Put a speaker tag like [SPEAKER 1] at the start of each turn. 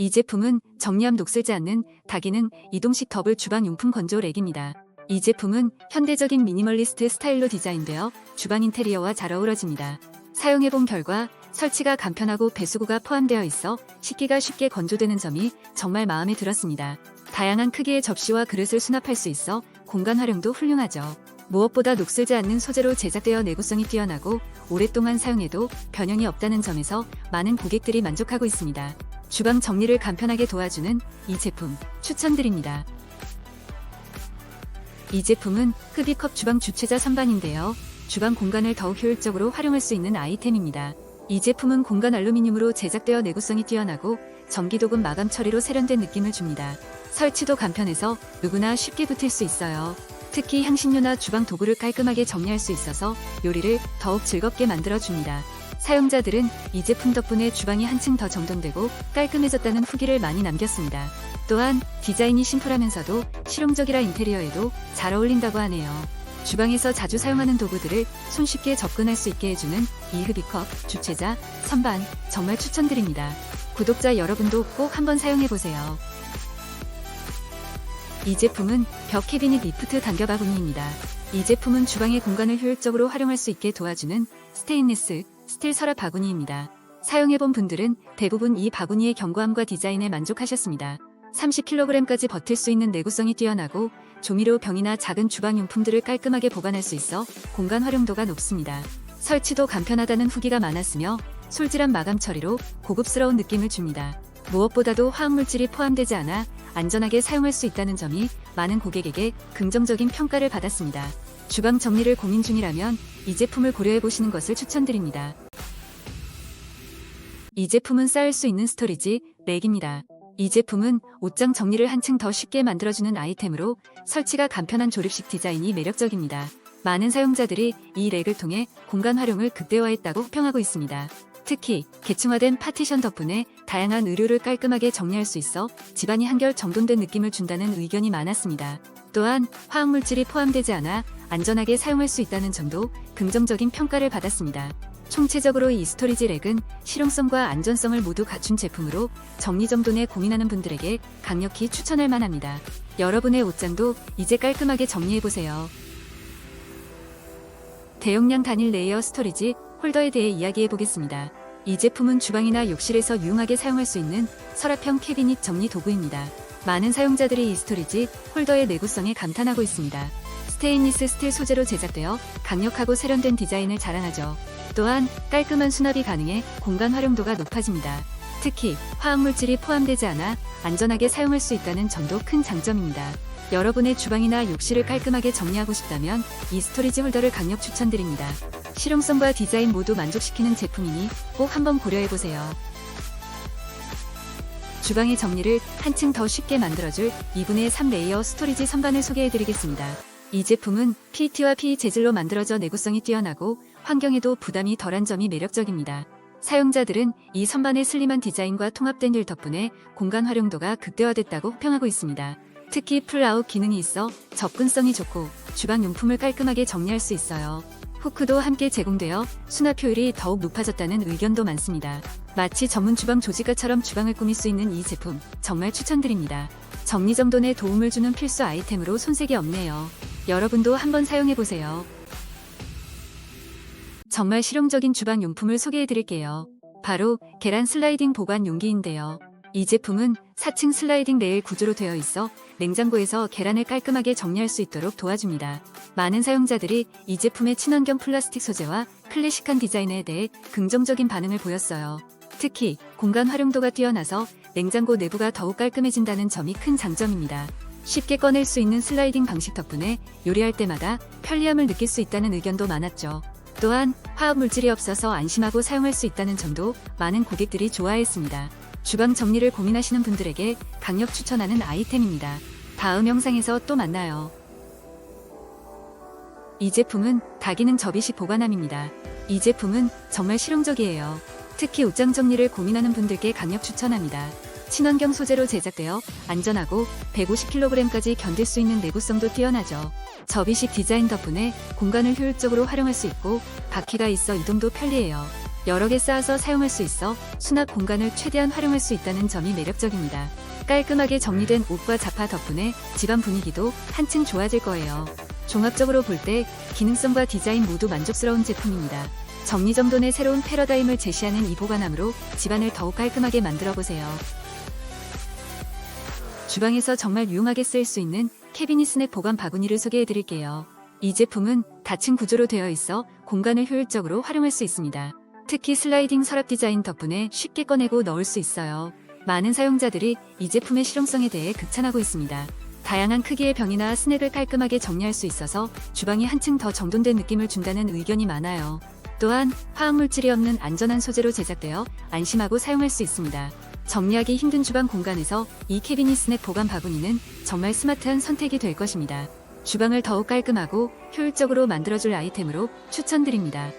[SPEAKER 1] 이 제품은 정리함 녹슬지 않는 다기능 이동식 더블 주방 용품 건조 렉입니다. 이 제품은 현대적인 미니멀리스트 스타일로 디자인되어 주방 인테리어와 잘 어우러집니다. 사용해본 결과 설치가 간편하고 배수구가 포함되어 있어 식기가 쉽게 건조되는 점이 정말 마음에 들었습니다. 다양한 크기의 접시와 그릇을 수납할 수 있어 공간 활용도 훌륭하죠. 무엇보다 녹슬지 않는 소재로 제작되어 내구성이 뛰어나고 오랫동안 사용해도 변형이 없다는 점에서 많은 고객들이 만족하고 있습니다. 주방 정리를 간편하게 도와주는 이 제품 추천드립니다. 이 제품은 흡입컵 주방 주최자 선반인데요. 주방 공간을 더욱 효율적으로 활용할 수 있는 아이템입니다. 이 제품은 공간 알루미늄으로 제작되어 내구성이 뛰어나고 전기도금 마감 처리로 세련된 느낌을 줍니다. 설치도 간편해서 누구나 쉽게 붙일 수 있어요. 특히 향신료나 주방 도구를 깔끔하게 정리할 수 있어서 요리를 더욱 즐겁게 만들어줍니다. 사용자들은 이 제품 덕분에 주방이 한층 더 정돈되고 깔끔해졌다는 후기를 많이 남겼습니다. 또한 디자인이 심플하면서도 실용적이라 인테리어에도 잘 어울린다고 하네요. 주방에서 자주 사용하는 도구들을 손쉽게 접근할 수 있게 해주는 이 흡입컵, 주최자, 선반 정말 추천드립니다. 구독자 여러분도 꼭 한번 사용해보세요. 이 제품은 벽 캐비닛 리프트 간겨 바구니입니다. 이 제품은 주방의 공간을 효율적으로 활용할 수 있게 도와주는 스테인리스 스틸 서랍 바구니입니다. 사용해본 분들은 대부분 이 바구니의 견고함과 디자인에 만족하셨습니다. 30kg까지 버틸 수 있는 내구성이 뛰어나고 조미료 병이나 작은 주방용품들을 깔끔하게 보관할 수 있어 공간 활용도가 높습니다. 설치도 간편하다는 후기가 많았으며 솔질한 마감 처리로 고급스러운 느낌을 줍니다. 무엇보다도 화학물질이 포함되지 않아 안전하게 사용할 수 있다는 점이 많은 고객에게 긍정적인 평가를 받았습니다. 주방 정리를 고민 중이라면 이 제품을 고려해 보시는 것을 추천드립니다. 이 제품은 쌓을 수 있는 스토리지 렉입니다. 이 제품은 옷장 정리를 한층 더 쉽게 만들어주는 아이템으로 설치가 간편한 조립식 디자인이 매력적입니다. 많은 사용자들이 이 렉을 통해 공간 활용을 극대화했다고 호평하고 있습니다. 특히 계층화된 파티션 덕분에 다양한 의류를 깔끔하게 정리할 수 있어 집안이 한결 정돈된 느낌을 준다는 의견이 많았습니다. 또한 화학 물질이 포함되지 않아 안전하게 사용할 수 있다는 점도 긍정적인 평가를 받았습니다. 총체적으로 이 스토리지 렉은 실용성과 안전성을 모두 갖춘 제품으로 정리정돈에 고민하는 분들에게 강력히 추천할 만합니다. 여러분의 옷장도 이제 깔끔하게 정리해보세요. 대용량 단일 레이어 스토리지 홀더에 대해 이야기해 보겠습니다. 이 제품은 주방이나 욕실에서 유용하게 사용할 수 있는 서랍형 캐비닛 정리 도구입니다. 많은 사용자들이 이 스토리지 홀더의 내구성에 감탄하고 있습니다. 스테인리스 스틸 소재로 제작되어 강력하고 세련된 디자인을 자랑하죠. 또한 깔끔한 수납이 가능해 공간 활용도가 높아집니다. 특히 화학물질이 포함되지 않아 안전하게 사용할 수 있다는 점도 큰 장점입니다. 여러분의 주방이나 욕실을 깔끔하게 정리하고 싶다면 이 스토리지 홀더를 강력 추천드립니다. 실용성과 디자인 모두 만족시키는 제품이니 꼭 한번 고려해보세요. 주방의 정리를 한층 더 쉽게 만들어줄 2분의 3 레이어 스토리지 선반을 소개해드리겠습니다. 이 제품은 PET와 PE 재질로 만들어져 내구성이 뛰어나고 환경에도 부담이 덜한 점이 매력적입니다. 사용자들은 이 선반의 슬림한 디자인과 통합된 일 덕분에 공간 활용도가 극대화됐다고 호평하고 있습니다. 특히 풀아웃 기능이 있어 접근성이 좋고 주방 용품을 깔끔하게 정리할 수 있어요. 후크도 함께 제공되어 수납 효율이 더욱 높아졌다는 의견도 많습니다. 마치 전문 주방 조직가처럼 주방을 꾸밀 수 있는 이 제품 정말 추천드립니다. 정리정돈에 도움을 주는 필수 아이템으로 손색이 없네요. 여러분도 한번 사용해보세요. 정말 실용적인 주방 용품을 소개해드릴게요. 바로 계란 슬라이딩 보관 용기인데요. 이 제품은 4층 슬라이딩 레일 구조로 되어 있어 냉장고에서 계란을 깔끔하게 정리할 수 있도록 도와줍니다. 많은 사용자들이 이 제품의 친환경 플라스틱 소재와 클래식한 디자인에 대해 긍정적인 반응을 보였어요. 특히 공간 활용도가 뛰어나서 냉장고 내부가 더욱 깔끔해진다는 점이 큰 장점입니다. 쉽게 꺼낼 수 있는 슬라이딩 방식 덕분에 요리할 때마다 편리함을 느낄 수 있다는 의견도 많았죠. 또한 화학 물질이 없어서 안심하고 사용할 수 있다는 점도 많은 고객들이 좋아했습니다. 주방 정리를 고민하시는 분들에게 강력 추천하는 아이템입니다. 다음 영상에서 또 만나요. 이 제품은 다기능 접이식 보관함입니다. 이 제품은 정말 실용적이에요. 특히 옷장 정리를 고민하는 분들께 강력 추천합니다. 친환경 소재로 제작되어 안전하고 150kg까지 견딜 수 있는 내구성도 뛰어나죠. 접이식 디자인 덕분에 공간을 효율적으로 활용할 수 있고 바퀴가 있어 이동도 편리해요. 여러 개 쌓아서 사용할 수 있어 수납 공간을 최대한 활용할 수 있다는 점이 매력적입니다. 깔끔하게 정리된 옷과 자파 덕분에 집안 분위기도 한층 좋아질 거예요. 종합적으로 볼 때 기능성과 디자인 모두 만족스러운 제품입니다. 정리정돈의 새로운 패러다임을 제시하는 이 보관함으로 집안을 더욱 깔끔하게 만들어 보세요. 주방에서 정말 유용하게 쓰일 수 있는 캐비닛 스낵 보관 바구니를 소개해 드릴게요. 이 제품은 닫힌 구조로 되어 있어 공간을 효율적으로 활용할 수 있습니다. 특히 슬라이딩 서랍 디자인 덕분에 쉽게 꺼내고 넣을 수 있어요. 많은 사용자들이 이 제품의 실용성에 대해 극찬하고 있습니다. 다양한 크기의 병이나 스낵을 깔끔하게 정리할 수 있어서 주방이 한층 더 정돈된 느낌을 준다는 의견이 많아요. 또한 화학물질이 없는 안전한 소재로 제작되어 안심하고 사용할 수 있습니다. 정리하기 힘든 주방 공간에서 이 캐비닛 스낵 보관 바구니는 정말 스마트한 선택이 될 것입니다. 주방을 더욱 깔끔하고 효율적으로 만들어줄 아이템으로 추천드립니다.